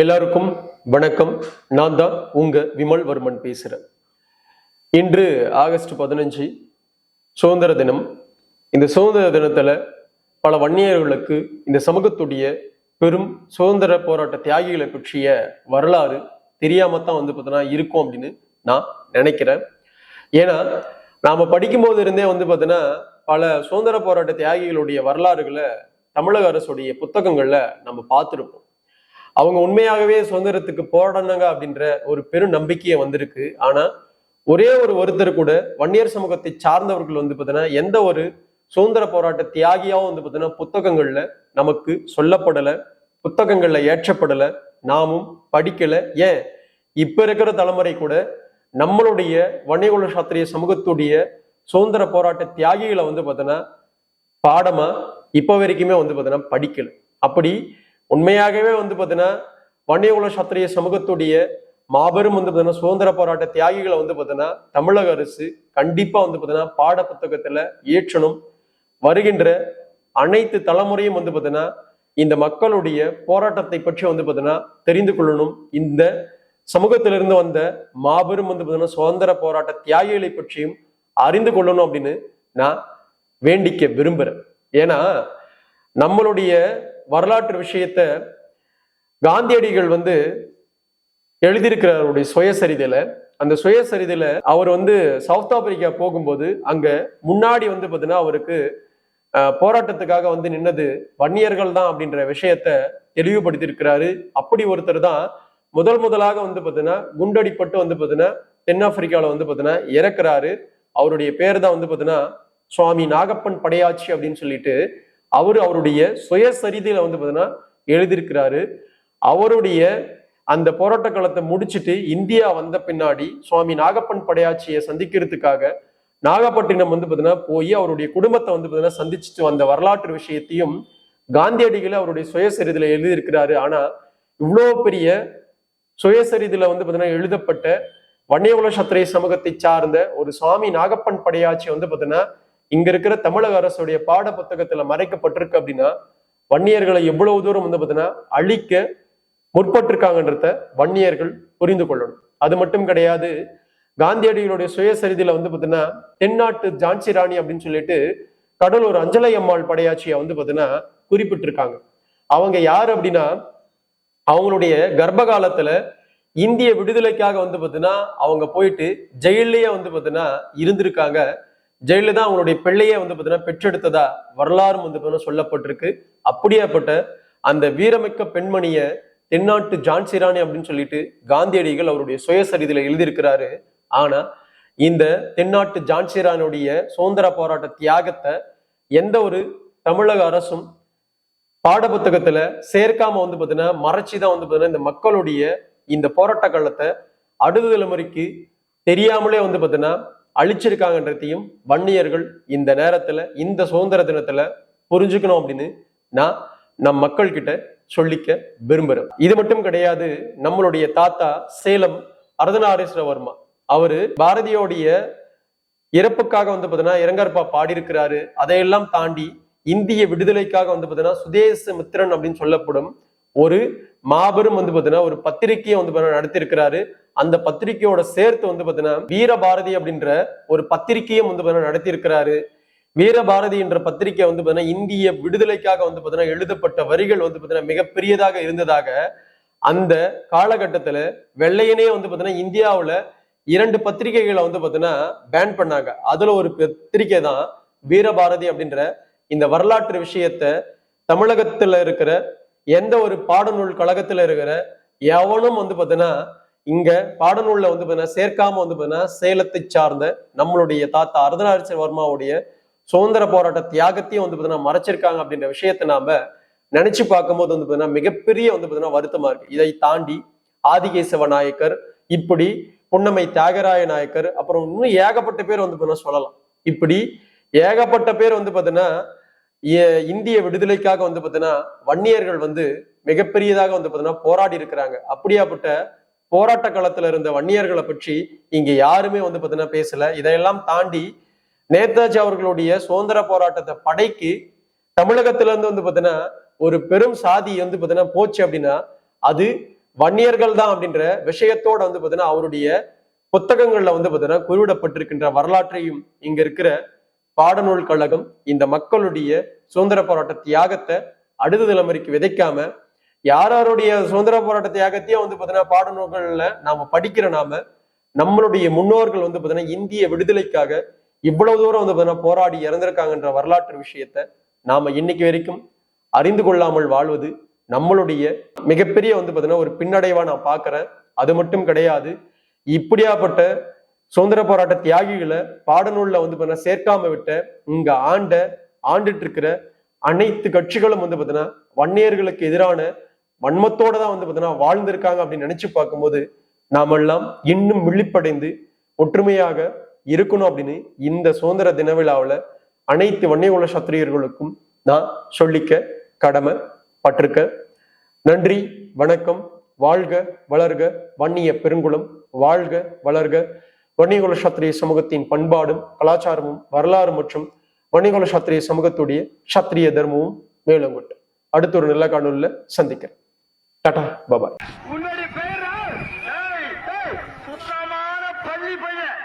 எல்லாருக்கும் வணக்கம். நான் தான் உங்க விமல் வர்மன் பேசுறேன். இன்று ஆகஸ்ட் பதினஞ்சு சுதந்திர தினம். இந்த சுதந்திர தினத்துல பல வன்னியர்களுக்கு இந்த சமூகத்துடைய பெரும் சுதந்திர போராட்ட தியாகிகளை பற்றிய வரலாறு தெரியாம தான் வந்து பார்த்தீங்கன்னா இருக்கும் அப்படின்னு நான் நினைக்கிறேன். ஏன்னா நாம படிக்கும்போது இருந்தே வந்து பார்த்தீங்கன்னா பல சுதந்திர போராட்ட தியாகிகளுடைய வரலாறுகளை தமிழக அரசுடைய புத்தகங்கள்ல நம்ம பார்த்துருப்போம். அவங்க உண்மையாகவே சுதந்திரத்துக்கு போராடினாங்க அப்படின்ற ஒரு பெரும் நம்பிக்கையை வந்திருக்கு. ஆனா ஒரே ஒரு ஒருத்தர் கூட வன்னியர் சமூகத்தை சார்ந்தவர்கள் வந்து பார்த்தீங்கன்னா எந்த ஒரு சுதந்திர போராட்ட தியாகியாகவும் வந்து பார்த்தீங்கன்னா புத்தகங்கள்ல நமக்கு சொல்லப்படலை புத்தகங்கள்ல ஏற்றப்படலை நாமும் படிக்கலை. ஏன்? இப்ப இருக்கிற தலைமுறை கூட நம்மளுடைய வன்னியகுல சாத்திரிய சமூகத்துடைய சுதந்திர போராட்ட தியாகிகளை வந்து பார்த்தீங்கன்னா பாடமா இப்போ வரைக்குமே வந்து பார்த்தீங்கன்னா படிக்கல. அப்படி உண்மையாகவே வந்து பார்த்தீங்கன்னா வன்னியகுல சத்திரிய சமூகத்துடைய மாபெரும் வந்து பார்த்தீங்கன்னா சுதந்திர போராட்ட தியாகிகளை வந்து பார்த்தீங்கன்னா தமிழக அரசு கண்டிப்பாக வந்து பார்த்தீங்கன்னா பாட புத்தகத்தில் ஏற்றணும் வருகின்ற அனைத்து தலைமுறையும் வந்து பார்த்தீங்கன்னா இந்த மக்களுடைய போராட்டத்தை பற்றி வந்து பார்த்தீங்கன்னா தெரிந்து கொள்ளணும். இந்த சமூகத்திலிருந்து வந்த மாபெரும் வந்து பார்த்தீங்கன்னா சுதந்திர போராட்ட தியாகிகளை பற்றியும் அறிந்து கொள்ளணும் அப்படின்னு நான் வேண்டிக்க விரும்புகிறேன் ஏன்னா நம்மளுடைய வரலாற்று விஷயத்த காந்தியடிகள் வந்து எழுதியிருக்கிறார் அவருடைய சுயசரிதையில. அந்த சுயசரிதையில அவர் வந்து சவுத் ஆப்பிரிக்கா போகும்போது அங்க முன்னாடி வந்து பார்த்தீங்கன்னா அவருக்கு போராட்டத்துக்காக வந்து நின்னது வன்னியர்கள் தான் அப்படின்ற விஷயத்த தெளிவுபடுத்தியிருக்கிறாரு. அப்படி ஒருத்தர் தான் முதல் முதலாக வந்து பார்த்தீங்கன்னா குண்டடிப்பட்டு வந்து பார்த்தீங்கன்னா தென்னாப்பிரிக்காவில் வந்து பார்த்தீங்கன்னா இறக்குறாரு. அவருடைய பேர் தான் வந்து பார்த்தீங்கன்னா சுவாமி நாகப்பன் படையாச்சி அப்படின்னு சொல்லிட்டு அவர் அவருடைய சுயசரிதையில வந்து பார்த்தீங்கன்னா எழுதியிருக்கிறாரு. அவருடைய அந்த போராட்ட காலத்தை முடிச்சிட்டு இந்தியா வந்த பின்னாடி சுவாமி நாகப்பன் படையாட்சியை சந்திக்கிறதுக்காக நாகப்பட்டினம் வந்து பார்த்தீங்கன்னா போய் அவருடைய குடும்பத்தை வந்து பார்த்தீங்கன்னா சந்திச்சுட்டு வந்த வரலாற்று விஷயத்தையும் காந்தியடிகளை அவருடைய சுயசரிதில எழுதியிருக்கிறாரு. ஆனா இவ்வளோ பெரிய சுயசரிதில வந்து பாத்தீங்கன்னா எழுதப்பட்ட வன்னியகுல சத்திரிய சமூகத்தை சார்ந்த ஒரு சுவாமி நாகப்பன் படையாட்சி வந்து பாத்தீங்கன்னா இங்க இருக்கிற தமிழக அரசுடைய பாட புத்தகத்துல மறைக்கப்பட்டிருக்கு அப்படின்னா வன்னியர்களை எவ்வளவு தூரம் வந்து பாத்தீங்கன்னா அழிக்க முற்பட்டிருக்காங்கன்றத வன்னியர்கள் புரிந்து கொள்ளணும். அது மட்டும் கிடையாது காந்தியடிகளுடைய சுயசரிதியில வந்து பாத்தீங்கன்னா தென்னாட்டு ஜான்சி ராணி அப்படின்னு சொல்லிட்டு கடலூர் அஞ்சலை அம்மாள் படையாட்சியை வந்து பாத்தீங்கன்னா குறிப்பிட்டிருக்காங்க. அவங்க யார் அப்படின்னா அவங்களுடைய கர்ப்ப காலத்துல இந்திய விடுதலைக்காக வந்து பாத்தீங்கன்னா அவங்க போயிட்டு ஜெயிலேயே வந்து பாத்தீங்கன்னா இருந்திருக்காங்க. ஜெயலலிதா அவங்களுடைய பிள்ளையே வந்து பார்த்தீங்கன்னா பெற்றெடுத்ததா வரலாறும் வந்து பார்த்தீங்கன்னா சொல்லப்பட்டிருக்கு. அப்படியேப்பட்ட அந்த வீரமிக்க பெண்மணிய தென்னாட்டு ஜான்சி ராணி அப்படின்னு சொல்லிட்டு காந்தியடிகள் அவருடைய சுயசரிதியில எழுதியிருக்கிறாரு. ஆனா இந்த தென்னாட்டு ஜான்சி ராணியுடைய சுதந்திர போராட்ட தியாகத்தை எந்த ஒரு தமிழக அரசும் பாடப்புத்தகத்துல சேர்க்காம வந்து பார்த்தீன்னா மறைச்சி தான் வந்து பார்த்தீங்கன்னா இந்த மக்களுடைய இந்த போராட்ட காலத்தை அடுத்த தலைமுறைக்கு தெரியாமலே வந்து பார்த்தீங்கன்னா அழிச்சிருக்காங்கன்றதையும் வன்னியர்கள் இந்த நேரத்துல இந்த சுதந்திர தினத்துல புரிஞ்சுக்கணும் அப்படின்னு நான் நம் மக்கள் கிட்ட சொல்லிக்க விரும்புறேன். இது மட்டும் கிடையாது நம்மளுடைய தாத்தா சேலம் அரதநாரீஸ்வரவர்மா அவரு பாரதியோடைய இறப்புக்காக வந்து பார்த்தீங்கன்னா இறங்கற்பா பாடியிருக்கிறாரு. அதையெல்லாம் தாண்டி இந்திய விடுதலைக்காக வந்து பார்த்தீங்கன்னா சுதேச மித்திரன் அப்படின்னு சொல்லப்படும் ஒரு மாபெரும் வந்து பார்த்தீங்கன்னா ஒரு பத்திரிகையை வந்து பார்த்தீங்கன்னா நடத்தியிருக்கிறாரு. அந்த பத்திரிகையோட சேர்த்து வந்து பார்த்தீங்கன்னா வீரபாரதி அப்படின்ற ஒரு பத்திரிகையும் வந்து பாத்தீங்கன்னா நடத்தியிருக்கிறாரு. வீரபாரதி என்ற பத்திரிகை வந்து பார்த்தீங்கன்னா இந்திய விடுதலைக்காக வந்து பார்த்தீங்கன்னா எழுதப்பட்ட வரிகள் வந்து பார்த்தீங்கன்னா மிகப்பெரியதாக இருந்ததாக அந்த காலகட்டத்தில் வெள்ளையனே வந்து பார்த்தீங்கன்னா இந்தியாவில் இரண்டு பத்திரிகைகளை வந்து பார்த்தீங்கன்னா பேன் பண்ணாங்க. அதுல ஒரு பத்திரிகை தான் வீரபாரதி அப்படின்ற இந்த வரலாற்று விஷயத்த தமிழகத்துல இருக்கிற எந்த ஒரு பாடநூல் கழகத்துல இருக்கிற எவனும் வந்து பார்த்தீங்கன்னா இங்க பாடநூல்ல வந்து பாத்தீங்கன்னா சேர்க்காம வந்து பாத்தீங்கன்னா சேலத்தை சார்ந்த நம்மளுடைய தாத்தா அர்த்தநாரீஸ்வர வர்மாவுடைய சுதந்திர போராட்ட தியாகத்தையும் வந்து பாத்தீங்கன்னா மறைச்சிருக்காங்க அப்படின்ற விஷயத்தை நாம நினைச்சு பார்க்கும்போது வந்து பாத்தீங்கன்னா மிகப்பெரிய வந்து பாத்தீங்கன்னா வருத்தமா இருக்கு. இதை தாண்டி ஆதிகேசவ நாயக்கர் இப்படி புன்னமை தியாகராய நாயக்கர் அப்புறம் இன்னும் ஏகப்பட்ட பேர் வந்து பாத்தீங்கன்னா சொல்லலாம். இப்படி ஏகப்பட்ட பேர் வந்து பாத்தீங்கன்னா இந்திய விடுதலைக்காக வந்து பாத்தீங்கன்னா வன்னியர்கள் வந்து மிகப்பெரியதாக வந்து பாத்தீங்கன்னா போராடி இருக்கிறாங்க. அப்படியாப்பட்ட போராட்ட காலத்துல இருந்த வன்னியர்களை பற்றி இங்க யாருமே வந்து பாத்தீங்கன்னா பேசல. இதையெல்லாம் தாண்டி நேதாஜி அவர்களுடைய சுதந்திர போராட்டத்தை படைக்கு தமிழகத்துல இருந்து வந்து பாத்தீங்கன்னா ஒரு பெரும் சாதி வந்து பாத்தீங்கன்னா போச்சு அப்படின்னா அது வன்னியர்கள் தான் அப்படின்ற விஷயத்தோட வந்து பாத்தீங்கன்னா அவருடைய புத்தகங்கள்ல வந்து பாத்தீங்கன்னா குறிவிடப்பட்டிருக்கின்ற வரலாற்றையும் இங்க இருக்கிற பாடநூல் கழகம் இந்த மக்களுடைய சுதந்திர போராட்ட தியாகத்தை அடுத்த தலைமுறைக்கு விதைக்காம யார் யாருடைய சுதந்திர போராட்ட தியாகத்தையும் வந்து பாத்தீங்கன்னா பாடநூல்கள்ல நாம படிக்கிற நாம நம்மளுடைய முன்னோர்கள் வந்து பார்த்தீங்கன்னா இந்திய விடுதலைக்காக இவ்வளவு தூரம் வந்து பார்த்தீங்கன்னா போராடி இறந்திருக்காங்கன்ற வரலாற்று விஷயத்த நாம இன்னைக்கு வரைக்கும் அறிந்து கொள்ளாமல் வாழ்வது நம்மளுடைய மிகப்பெரிய வந்து பார்த்தீங்கன்னா ஒரு பின்னடைவா நான் பார்க்குறேன் அது மட்டும் கிடையாது. இப்படியாப்பட்ட சுதந்திர போராட்ட தியாகிகளை பாடநூல்ல வந்து பார்த்தீங்கன்னா சேர்க்காம விட்ட இங்க ஆண்ட ஆண்டுட்டு இருக்கிற அனைத்து கட்சிகளும் வந்து பார்த்தீங்கன்னா வன்னியர்களுக்கு எதிரான வன்மத்தோட தான் வந்து பார்த்தீங்கன்னா வாழ்ந்திருக்காங்க அப்படின்னு நினைச்சு பார்க்கும்போது நாமெல்லாம் இன்னும் விழிப்படைந்து ஒற்றுமையாக இருக்கணும் அப்படின்னு இந்த சுதந்திர தின விழாவில் அனைத்து வன்னியகுல சத்திரியர்களுக்கும் நான் சொல்லிக்க கடமை பட்டிருக்க நன்றி வணக்கம். வாழ்க வளர்க. வன்னிய பெருங்குளம் வாழ்க வளர்க. வன்னியகுல சத்திரிய சமூகத்தின் பண்பாடும் கலாச்சாரமும் வரலாறு மற்றும் வன்னியகுல சத்திரிய சமூகத்துடைய சத்திரிய தர்மமும் மேலங்கொட்டு அடுத்த ஒரு நல்ல காணொலியில் சந்திக்கிறேன். டாடா பாபாய் முன்னாடி பெயரா சுத்தமான பள்ளி பையன்.